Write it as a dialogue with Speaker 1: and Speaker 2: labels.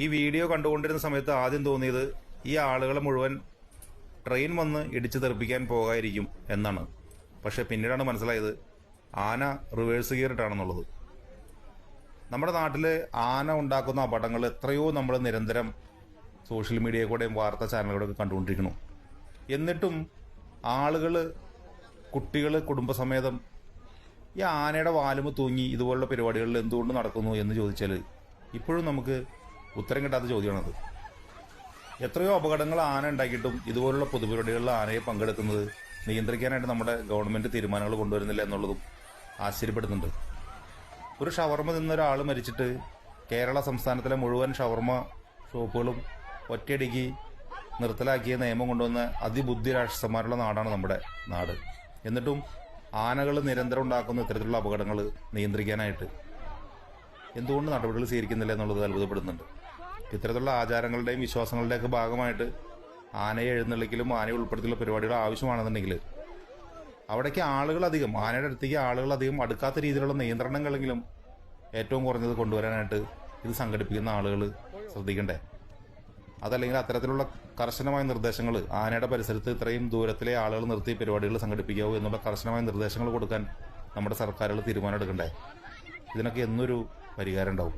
Speaker 1: ഈ വീഡിയോ കണ്ടുകൊണ്ടിരുന്ന സമയത്ത് ആദ്യം തോന്നിയത് ഈ ആളുകളെ മുഴുവൻ ട്രെയിൻ വന്ന് ഇടിച്ചു തെറിപ്പിക്കാൻ പോകായിരിക്കും എന്നാണ്. പക്ഷെ പിന്നീടാണ് മനസ്സിലായത് ആന റിവേഴ്സ് ഗിയറിട്ടാണെന്നുള്ളത് നമ്മുടെ നാട്ടിൽ ആന ഉണ്ടാക്കുന്ന അപകടങ്ങൾ എത്രയോ നമ്മൾ നിരന്തരം സോഷ്യൽ മീഡിയ കൂടെയും വാർത്താ ചാനലുകൂടെയൊക്കെ കണ്ടുകൊണ്ടിരിക്കുന്നു. എന്നിട്ടും ആളുകൾ കുട്ടികൾ കുടുംബസമേതം ഈ ആനയുടെ വാലുമ തൂങ്ങി ഇതുപോലുള്ള പരിപാടികളിൽ എന്തുകൊണ്ട് നടക്കുന്നു എന്ന് ചോദിച്ചാൽ ഇപ്പോഴും നമുക്ക് ഉത്തരം കിട്ടാത്ത ചോദ്യമാണത്. എത്രയോ അപകടങ്ങൾ ആന ഉണ്ടാക്കിയിട്ടും ഇതുപോലുള്ള പൊതുപരിപാടികളിൽ ആനയെ പങ്കെടുക്കുന്നത് നിയന്ത്രിക്കാനായിട്ട് നമ്മുടെ ഗവൺമെന്റ് തീരുമാനങ്ങൾ കൊണ്ടുവരുന്നില്ല എന്നുള്ളതും ആശ്ചര്യപ്പെടുന്നുണ്ട്. ഒരു ഷവർമ നിന്ന ഒരാൾ മരിച്ചിട്ട് കേരള സംസ്ഥാനത്തിലെ മുഴുവൻ ഷവർമ ഷോപ്പുകളും ഒറ്റയടിക്ക് നിർത്തലാക്കിയ നിയമം കൊണ്ടുവന്ന അതിബുദ്ധി രാക്ഷസന്മാരുള്ള നാടാണ് നമ്മുടെ നാട്. എന്നിട്ടും ആനകൾ നിരന്തരം ഉണ്ടാക്കുന്ന ഇത്തരത്തിലുള്ള അപകടങ്ങൾ നിയന്ത്രിക്കാനായിട്ട് എന്തുകൊണ്ട് നടപടികൾ സ്വീകരിക്കുന്നില്ല എന്നുള്ളത് അത്ഭുതപ്പെടുന്നുണ്ട്. ഇത്തരത്തിലുള്ള ആചാരങ്ങളുടെയും വിശ്വാസങ്ങളുടെയൊക്കെ ഭാഗമായിട്ട് ആനയെ എഴുന്നള്ളിക്കലും ആനയെ ഉൾപ്പെടുത്തിയുള്ള പരിപാടികൾ ആവശ്യമാണെന്നുണ്ടെങ്കിൽ അവിടേക്ക് ആളുകൾ അധികം ആനയുടെ അടുത്തേക്ക് ആളുകൾ അധികം അടുക്കാത്ത രീതിയിലുള്ള നിയന്ത്രണങ്ങളെങ്കിലും ഏറ്റവും കുറഞ്ഞത് കൊണ്ടുവരാനായിട്ട് ഇത് സംഘടിപ്പിക്കുന്ന ആളുകൾ ശ്രദ്ധിക്കണ്ടേ? അതല്ലെങ്കിൽ അത്തരത്തിലുള്ള കർശനമായ നിർദ്ദേശങ്ങൾ ആനയുടെ പരിസരത്ത് ഇത്രയും ദൂരത്തിലെ ആളുകൾ നിർത്തി പരിപാടികൾ സംഘടിപ്പിക്കാവൂ എന്നുള്ള കർശനമായ നിർദ്ദേശങ്ങൾ കൊടുക്കാൻ നമ്മുടെ സർക്കാരുകൾ തീരുമാനം എടുക്കണ്ടേ ഇതിനൊക്കെ എന്നൊരു പരിഹാരം ഉണ്ടാവും.